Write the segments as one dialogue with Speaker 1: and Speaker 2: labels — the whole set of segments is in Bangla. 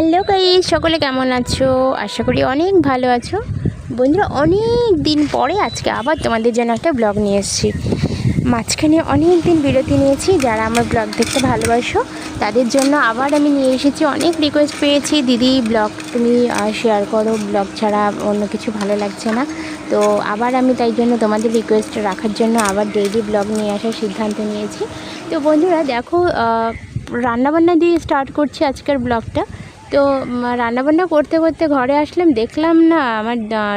Speaker 1: হ্যালো গাইস, সকলে কেমন আছো? আশা করি অনেক ভালো আছো। বন্ধুরা, অনেক দিন পরে আজকে আবার তোমাদের জন্য একটা ব্লগ নিয়ে এসেছি। মাঝখানে অনেক দিন বিরতি নিয়েছি, যারা আমার ব্লগ দেখতে ভালোবাসো, তাদের জন্য আবার আমি নিয়ে এসেছি। অনেক রিকোয়েস্ট পেয়েছি, দিদি, ব্লগ তুমি শেয়ার করো, ব্লগ ছাড়া অন্য কিছু ভালো লাগছে না। তো আবার আমি তাই জন্য তোমাদের রিকোয়েস্ট রাখার জন্য আবার ডেইলি ব্লগ নিয়ে আসার সিদ্ধান্ত নিয়েছি। তো বন্ধুরা, দেখো রান্নাবান্না দিয়ে স্টার্ট করছি আজকের ব্লগটা। তো রান্নাবান্না করতে করতে ঘরে আসলাম, দেখলাম না, আমার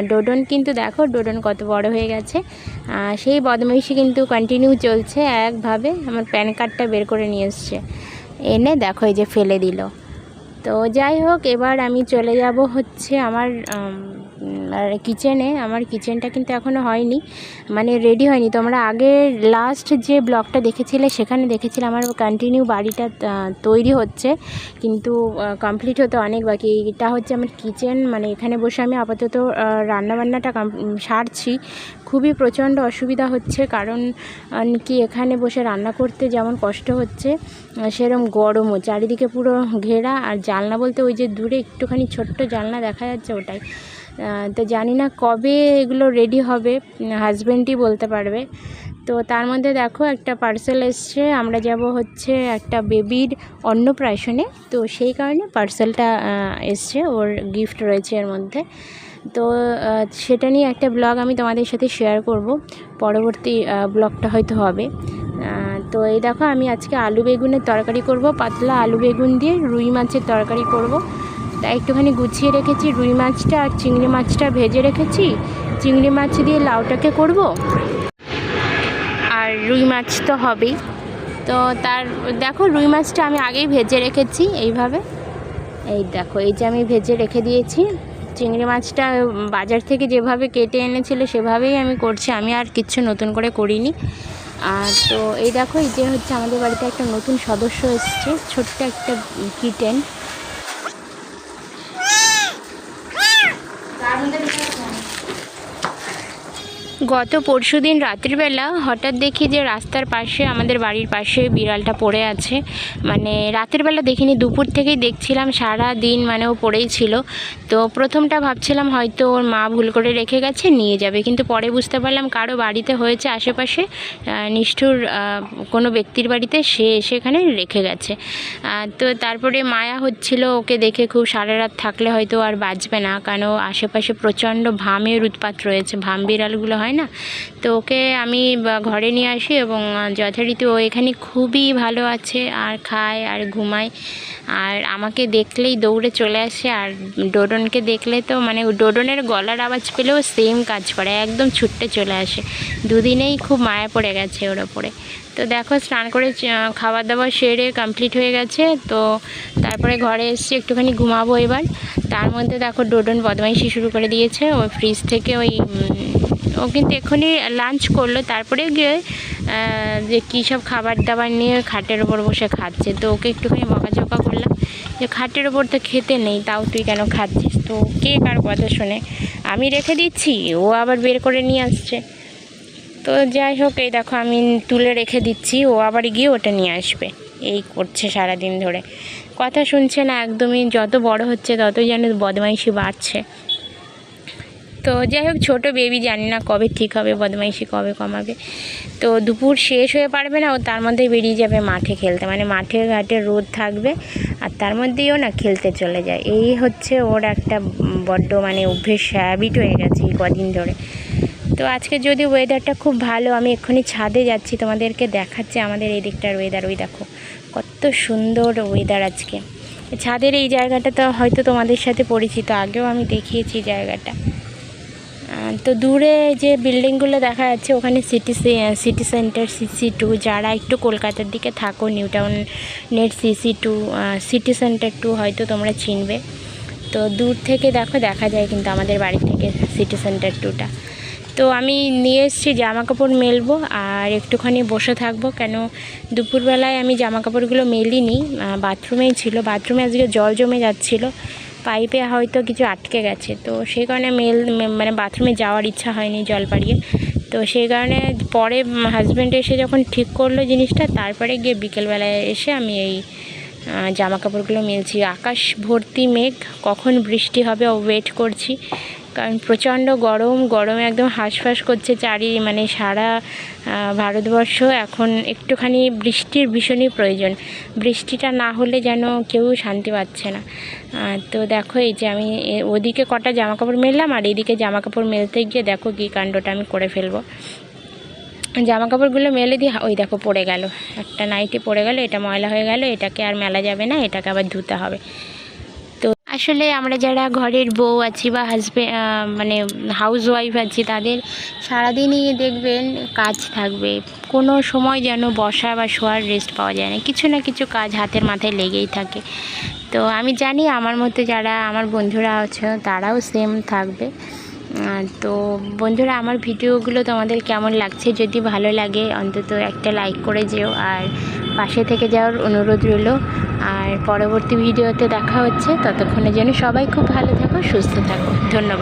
Speaker 1: ডোডন কিন্তু দেখো, ডোডন কত বড় হয়ে গেছে। সেই বদমাইশি কিন্তু কন্টিনিউ চলছে একভাবে, আমার প্যান কার্ডটা বের করে নিয়ে এসছে। এনে দেখো এই যে ফেলে দিল। তো যাই হোক, এবার আমি চলে যাব হচ্ছে আমার কিচেনে আমার কিচেনটা কিন্তু এখনও হয়নি মানে রেডি হয়নি। তোমরা আগে লাস্ট যে ব্লগটা দেখেছিলে, সেখানে দেখেছিলে আমার কন্টিনিউ বাড়িটা তৈরি হচ্ছে। কিন্তু কমপ্লিট হতে অনেক বাকি। এটা হচ্ছে আমার কিচেন মানে এখানে বসে আমি আপাতত রান্নাবান্নাটা সারছি। খুবই প্রচণ্ড অসুবিধা হচ্ছে, কারণ কি এখানে বসে রান্না করতে যেমন কষ্ট হচ্ছে সেরম গরমও। চারিদিকে পুরো ঘেরা, আর জানলা বলতে ওই যে দূরে একটুখানি ছোট্ট জানলা দেখা যাচ্ছে ওটাই। তো জানি না কবে এগুলো রেডি হবে হাজব্যান্ডই বলতে পারবে। তো তার মধ্যে দেখো একটা পার্সেল এসছে, আমরা যাব হচ্ছে একটা বেবির অন্নপ্রাশনে। তো সেই কারণে পার্সেলটা এসছে, ওর গিফট রয়েছে এর মধ্যে। তো সেটা নিয়ে একটা ব্লগ আমি তোমাদের সাথে শেয়ার করব। পরবর্তী ব্লগটা হয়তো হবে। তো এই দেখো, আমি আজকে আলু বেগুনের তরকারি করব, পাতলা আলু বেগুন দিয়ে রুই মাছের তরকারি করব। তা একটুখানি গুছিয়ে রেখেছি, রুই মাছটা আর চিংড়ি মাছটা ভেজে রেখেছি। চিংড়ি মাছ দিয়ে লাউটাকে করব। আর রুই মাছ তো হবেই। তো তার, দেখো রুই মাছটা আমি আগেই ভেজে রেখেছি এইভাবে। এই দেখো, এই যে আমি ভেজে রেখে দিয়েছি। চিংড়ি মাছটা বাজার থেকে যেভাবে কেটে এনেছিল সেভাবেই আমি করছি। আমি আর কিচ্ছু নতুন করে করিনি। আর তো এই দেখো, এই যে হচ্ছে আমাদের বাড়িতে একটা নতুন সদস্য এসছে, ছোট্ট একটা কিটেন। গত পরশু দিন রাত্রিবেলা হঠাৎ দেখি যে রাস্তার পাশে, আমাদের বাড়ির পাশে বিড়ালটা পড়ে আছে। মানে রাতের বেলা দেখিনি, দুপুর থেকেই দেখছিলাম, সারা দিন মানে ও পড়েই ছিল। তো প্রথমটা ভাবছিলাম হয়তো ওর মা ভুল করে রেখে গেছে, নিয়ে যাবে। কিন্তু পরে বুঝতে পারলাম কারও বাড়িতে হয়েছে আশেপাশে নিষ্ঠুর কোনো ব্যক্তির বাড়িতে সে সেখানে রেখে গেছে। তো তারপরে মায়া হচ্ছিল ওকে দেখে খুব সারা রাত থাকলে হয়তো আর বাঁচবে না, কারণ আশেপাশে প্রচণ্ড ভামের উৎপাত রয়েছে, ভাম বিড়ালগুলো হয়। না? তো ওকে আমি ঘরে নিয়ে আসি এবং যথারীতি ও এখানে খুবই ভালো আছে, আর খায়, আর ঘুমায়। আর আমাকে দেখলেই দৌড়ে চলে আসে, আর ডোডনকে দেখলে তো মানে ডোডনের গলার আওয়াজ পেলেও সেম কাজ করে, একদম ছুটতে চলে আসে। দুদিনেই খুব মায়া পড়ে গেছে ওর ওপরে। তো দেখো, স্নান করে খাওয়া দাওয়া সেরে কমপ্লিট হয়ে গেছে। তো তারপরে ঘরে এসেছি একটুখানি ঘুমাবো এবার। তার মধ্যে দেখো, ডোডন বদমাইশি শুরু করে দিয়েছে। ওই ফ্রিজ থেকে ওই ও কিন্তু এক্ষুনি লাঞ্চ করল তারপরে গিয়ে যে কী সব খাবার দাবার নিয়ে খাটের ওপর বসে খাচ্ছে। তো ওকে একটুখানি বকাঝকা করলাম যে, খাটের ওপর তো খেতে নেই, তাও তুই কেন খাচ্ছিস? তো কে কার কথা শুনে? আমি রেখে দিচ্ছি, ও আবার বের করে নিয়ে আসছে। তো যাই হোক, এই দেখো আমি তুলে রেখে দিচ্ছি, ও আবার গিয়ে ওটা নিয়ে আসবে। এই করছে সারা দিন ধরে। কথা শুনছে না, একদমই যত বড় হচ্ছে, ততই যেন বদমাইশি বাড়ছে। তো যাই হোক, ছোটো বেবি জানি না কবে ঠিক হবে, বদমাইশি কবে কমাবে। তো দুপুর শেষ হয়ে পারবে না, ও তার মধ্যে বেরিয়ে যাবে মাঠে খেলতে। মানে মাঠে ঘাটে রোদ থাকবে আর তার মধ্যেইও না খেলতে চলে যায়। এই হচ্ছে ওর একটা বড্ড মানে অভ্যেস হ্যাবিট হয়ে গেছে কদিন ধরে। তো আজকে যদি ওয়েদারটা খুব ভালো, আমি এক্ষুনি ছাদে যাচ্ছি, তোমাদেরকে দেখাচ্ছি আমাদের এই দিকটার ওয়েদার ওই দেখো, কত সুন্দর ওয়েদার আজকে। ছাদের এই জায়গাটা তো হয়তো তোমাদের সাথে পরিচিত, আগেও আমি দেখিয়েছি জায়গাটা। তো দূরে যে বিল্ডিংগুলো দেখা যাচ্ছে, ওখানে city city centre CC two যারা একটু কলকাতার দিকে থাকো new town net CC two city centre two হয়তো তোমরা চিনবে। তো দূর থেকে দেখো, দেখা যায় কিন্তু আমাদের বাড়ি থেকে সিটি সেন্টার টুটা তো আমি নিয়ে এসেছি জামা কাপড় মেলবো, আর একটুখানি বসে থাকব, কেন দুপুরবেলায় আমি জামা কাপড়গুলো মেলিনি বাথরুমেই ছিল। বাথরুমে আজকে জল জমে যাচ্ছিল। পাইপে হয়তো কিছু আটকে গেছে। তো সেই কারণে মেল মানে বাথরুমে যাওয়ার ইচ্ছা হয়নি জল পাড়িয়ে তো সেই কারণে পরে হাজব্যান্ড এসে যখন ঠিক করল জিনিসটা, তারপরে গিয়ে বিকেলবেলায় এসে আমি এই জামা কাপড়গুলো মেলছি। আকাশ ভর্তি মেঘ, কখন বৃষ্টি হবে ও ওয়েট করছি। কারণ প্রচণ্ড গরম, গরমে একদম হাঁসফাঁস করছে চারি মানে সারা ভারতবর্ষ। এখন একটুখানি বৃষ্টির ভীষণই প্রয়োজন। বৃষ্টিটা না হলে যেন কেউ শান্তি পাচ্ছে না। তো দেখো এই যে আমি ওদিকে কটা জামা কাপড় মেললাম আর এদিকে জামা কাপড় মেলতে গিয়ে দেখো কী কাণ্ডটা আমি করে ফেলব। জামা কাপড়গুলো মেলে দিয়ে, ওই দেখো পড়ে গেল। একটা নাইটি পড়ে গেল, এটা ময়লা হয়ে গেল, এটাকে আর মেলা যাবে না, এটাকে আবার ধুতে হবে। আসলে আমরা যারা ঘরের বউ আছি বা হাজব্যান্ড মানে হাউস ওয়াইফ আছি, তাদের সারাদিনই দেখবেন কাজ থাকবে। কোনো সময় যেন বসা বা শোয়ার রেস্ট পাওয়া যায় না। কিছু না কিছু কাজ হাতের মাথায় লেগেই থাকে। তো আমি জানি আমার মতো যারা, আমার বন্ধুরা আছে, তারাও সেম থাকবে। তো বন্ধুরা, আমার ভিডিওগুলো তোমাদের কেমন লাগছে? যদি ভালো লাগে, অন্তত একটা লাইক করে যেও। আর পাশে থেকে যাওয়ার অনুরোধ রইল। আর পরবর্তী ভিডিওতে দেখা হচ্ছে। ততক্ষণের জন্য সবাই খুব ভালো থাকো, সুস্থ থাকো। ধন্যবাদ।